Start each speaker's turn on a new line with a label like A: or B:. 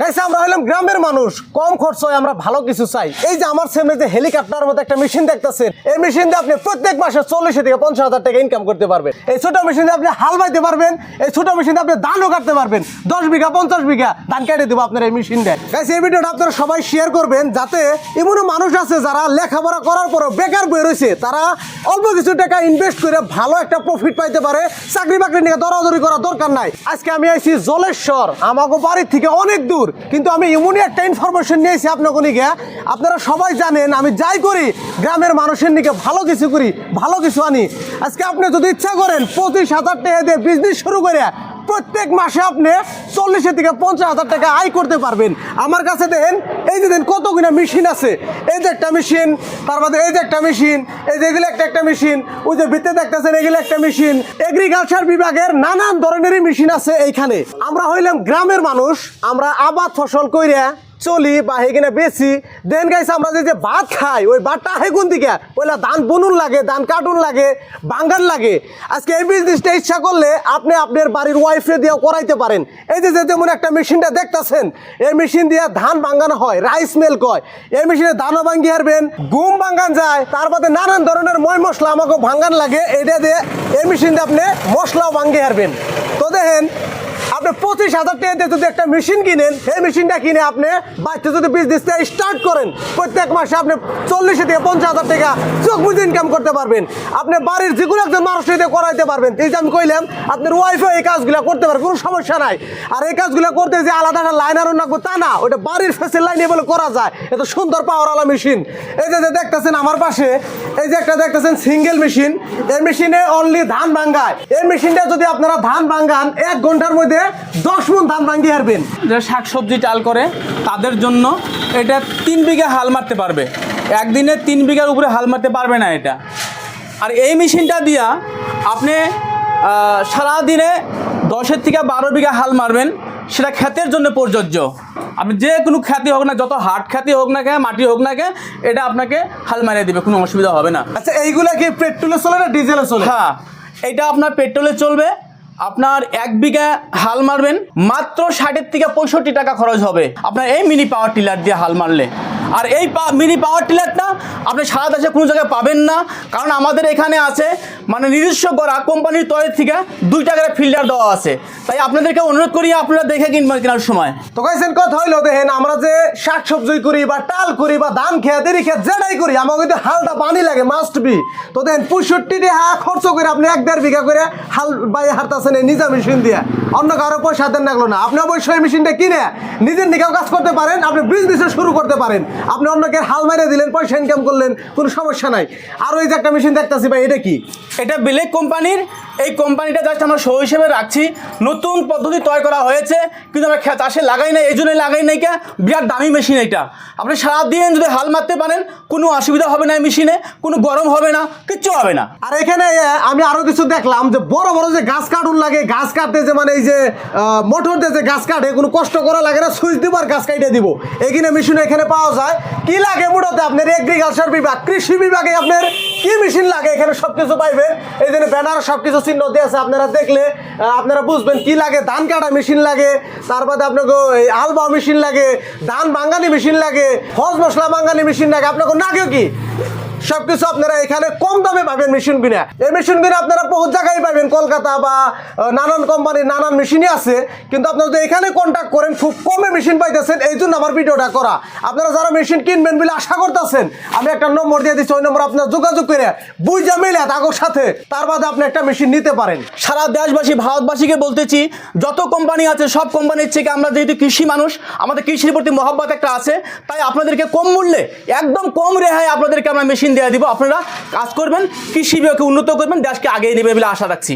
A: গাইছে আমরা গ্রামের মানুষ। কম খরচয় আমরা ভালো কিছু চাই। এই যে আমার সামনে যে হেলিকপ্টার মতো একটা মেশিন দেখতেছেন, এই মেশিন দিয়ে আপনি প্রত্যেক মাসে চল্লিশ থেকে পঞ্চাশ হাজার টাকা ইনকাম করতে পারবেন। এই ছোট মেশিন দিয়ে আপনি হাল বাইতে পারবেন, এই ছোট মেশিন দিয়ে আপনি ধানও কাটতে পারবেন। দশ বিঘা, পঞ্চাশ বিঘা ধান কেটে দেবো আপনার এই মেশিন দেয় গাইছে এই ভিডিওটা আপনারা সবাই শেয়ার করবেন, যাতে এমনও মানুষ আছে যারা লেখাপড়া করার পরও বেকার বয়ে রয়েছে। তারা অল্প কিছু টাকা ইনভেস্ট করে ভালো একটা প্রফিট পাইতে পারে। চাকরি বাকরি নিয়ে দরাদরি করার দরকার নাই। আজকে আমি আইছি জলেশ্বর আমাকে বাড়ির থেকে অনেক দূর। কিন্তু আমি এমনই একটা ইনফরমেশন নিয়েছি আপনাকে নিকে আপনারা সবাই জানেন, আমি যাই করি, গ্রামের মানুষের নিকে ভালো কিছু করি, ভালো কিছু আনি। আজকে আপনি যদি ইচ্ছা করেন, পঁচিশ হাজার টাকা দিয়ে বিজনেস শুরু করে প্রত্যেক মাসে আপনি চল্লিশের থেকে পঞ্চাশ হাজার টাকা আয় করতে পারবেন। আমার কাছে দেখেন এই যে দেন কতগুলো মেশিন আছে? এই যে একটা মেশিন তার এই যে একটা মেশিন এই যে এগুলো একটা একটা মেশিন ওই যে ভিত্তে দেখতেছেন এগুলো একটা মেশিন এগ্রিকালচার বিভাগের নানান ধরনেরই মেশিন আছে এইখানে। আমরা হইলাম গ্রামের মানুষ, আমরা আবাদ ফসল কইরা চলি বা হেগিনে বেশি। দেন গাইছে আমরা যে ভাত খাই, ওই ভাতটা হেগুন দিকে? ওইলা ধান বুনুন লাগে, ধান কাটুন লাগে, বাঙ্গান লাগে। আজকে এই বিজনেসটা ইচ্ছা করলে আপনি আপনার বাড়ির ওয়াইফে দিয়েও করাইতে পারেন। এই যে যে যেমন একটা মেশিনটা দেখতাছেন, এই মেশিন দিয়ে ধান বাঙ্গানো হয় রাইস মিল কয়। এই মেশিনে ধানও ভাঙ্গি হারবেন গুম বাঙ্গান যায়, তার বাদে নানান ধরনের ময় মশলা আমাকে ভাঙ্গান লাগে এটা দিয়ে এই মেশিন দিয়ে আপনি মশলাও ভাঙ্গি হারবেন। তো দেখেন আপনি পঁচিশ হাজার টাকা দিয়ে যদি একটা মেশিন কিনেন, সেই মেশিনটা কিনে আপনি বাচ্চা যদি বিজনেসটা স্টার্ট করেন, প্রত্যেক মাসে আপনি চল্লিশ থেকে পঞ্চাশ হাজার টাকা চোখ বুঝে ইনকাম করতে পারবেন। আপনি বাড়ির যে কোনো একজন মানুষের দিয়ে করাইতে পারবেন। এই যে আমি কইলাম, আপনার ওয়াইফও এই কাজগুলো করতে পারে কোনো সমস্যা নাই। আর এই কাজগুলো করতে যে আলাদা একটা লাইন আরও রাখব তা না ওটা বাড়ির ফেসের লাইনে বলে করা যায়। এত সুন্দর পাওয়ারওয়ালা মেশিন এই যে দেখতেছেন আমার পাশে, এই যে একটা দেখতেছেন সিঙ্গেল মেশিন এই মেশিনে অনলি ধান ভাঙ্গায়। এই মেশিনটা যদি আপনারা ধান ভাঙ্গান, এক ঘণ্টার মধ্যে দশ মন ধান ভাঙ্গি হারবেন।
B: যারা শাক সবজি চাল করে তাদের জন্য এটা তিন বিঘা হাল মারতে পারবে। একদিনে তিন বিঘার উপরে হাল মারতে পারবে না এটা। আর এই মেশিনটা দিয়া আপনি সারাদিনে দশের থেকে বারো বিঘা হাল মারবেন সেটা ক্ষেতের জন্য প্রযোজ্য। আপনি যে কোনো খ্যাতি হোক না যত হাট খ্যাতি হোক না কে মাটি হোক না কে এটা আপনাকে হাল মারিয়ে দিবে কোনো অসুবিধা হবে না।
A: আচ্ছা এইগুলা কি পেট্রোলে চলে না ডিজেলে চলে?
B: হ্যাঁ এটা আপনার পেট্রোলে চলবে আপনার এক বিঘা হাল মারবেন, মাত্র ষাটের থেকে পঁয়ষট্টি টাকা খরচ হবে। আপনার এই মিনি পাওয়ার টিলার দিয়ে হাল মারলে। আর এই মিনি পাওয়ার টিলারটা আপনি সারা দেশে কোনো জায়গায় পাবেন না। কারণ আমাদের এখানে আছে মানে নিজস্ব করা কোম্পানির তরফ থেকে দুই টাকার ফিল্টার দেওয়া আছে। তাই আপনাদেরকে অনুরোধ করি, আপনারা দেখে কিনবেন কেনার সময়।
A: তো গাইছেন, কথা হইল দেখেন, আমরা যে শাক সবজি করি বা টাল করি বা ধান খেয়ে, দেরি খেয়ে যেটাই করি, আমার কিন্তু হালটা পানি লাগে মাস্ট বি তো দেখেন, পঁয়ষট্টি টাকা খরচ করে আপনি এক দেড় বিঘা করে হাল বাই হারতাছেন এই নিজা মেশিন দিয়ে অন্য কারও পয়সা দেন লাগল না। আপনি অবশ্যই মেশিনটা কিনে নিজের নিকেও কাজ করতে পারেন, আপনি বিজনেসও শুরু করতে পারেন। আপনি অন্যকে হাল মেরে দিলেন, পয়সা ইনকাম করলেন, কোনো সমস্যা নাই। আর ওই যে একটা মেশিন দেখতেছি ভাই, এটা কি?
B: এটা বেলেগ কোম্পানির এই কোম্পানিটা জাস্ট আমরা শো হিসেবে রাখছি। নতুন পদ্ধতি তৈরি করা হয়েছে, কিন্তু আমরা চাষে লাগাই না এই জন্যই লাগাই নাই কে? বিরাট দামি মেশিন এটা। আপনি সারাদিন যদি হাল মারতে পারেন, কোনো অসুবিধা হবে না এই মেশিনে কোনো গরম হবে না, কিচ্ছু হবে না।
A: আর এখানে আমি আরও কিছু দেখলাম যে বড় বড় যে গাছ কাটুন লাগে, গাছ কাটতে যে মানে এই যে মোটর দিয়ে যে গাছ কাটে, কোনো কষ্ট করা লাগে না, সুইচ দিব আর গাছ কাটিয়ে দিব। এখানে মেশিন এখানে পাওয়া যায়। কি লাগে মূলত আপনার এগ্রিকালচার বিভাগ, কৃষি বিভাগে আপনার কি মেশিন লাগে? এখানে সব কিছু পাইবেন। এই জন্য ব্যানার সব কিছু চিহ্ন দিয়ে আছে। আপনারা দেখলে আপনারা বুঝবেন কি লাগে। ধান কাটা মেশিন লাগে। তারপরে আপনাকে এই আলবা মেশিন লাগে। ধান বাঙ্গানি মেশিন লাগে। হজ মশলা বাঙ্গানি মেশিন লাগে। আপনাকে নাগেও কি? সবকিছু আপনারা এখানে কম দামে পাবেন মেশিন কিনে। এই মেশিন কিনে আপনারা বহু জায়গায় পাবেন, কলকাতা বা নানান কোম্পানির নানান মেশিনই আছে। কিন্তু আপনারা যদি এখানে কন্ট্যাক্ট করেন, খুব কমে মেশিন পাইতেছেন, এই জন্য আমার ভিডিওটা করা। আপনারা যারা মেশিন কিনবেন বলে আশা করতেছেন, আমি একটা নম্বর দিয়ে দিচ্ছি, ওই নম্বর আপনার যোগাযোগ করে বুঝা মিলে তাগোর সাথে, তার বাদে আপনি একটা মেশিন নিতে পারেন।
B: সারা দেশবাসী, ভারতবাসীকে বলতেছি, যত কোম্পানি আছে, সব কোম্পানির থেকে আমরা যেহেতু কৃষি মানুষ, আমাদের কৃষির প্রতি মহব্বত একটা আছে, তাই আপনাদেরকে কম মূল্যে, একদম কম রেহাই আপনাদেরকে আমরা মেশিন দিয়ে দিব। আপনারা কাজ করবেন, কৃষি বিভাগকে উন্নত করবেন, দেশকে আগিয়ে নেবে বলে আশা রাখছি।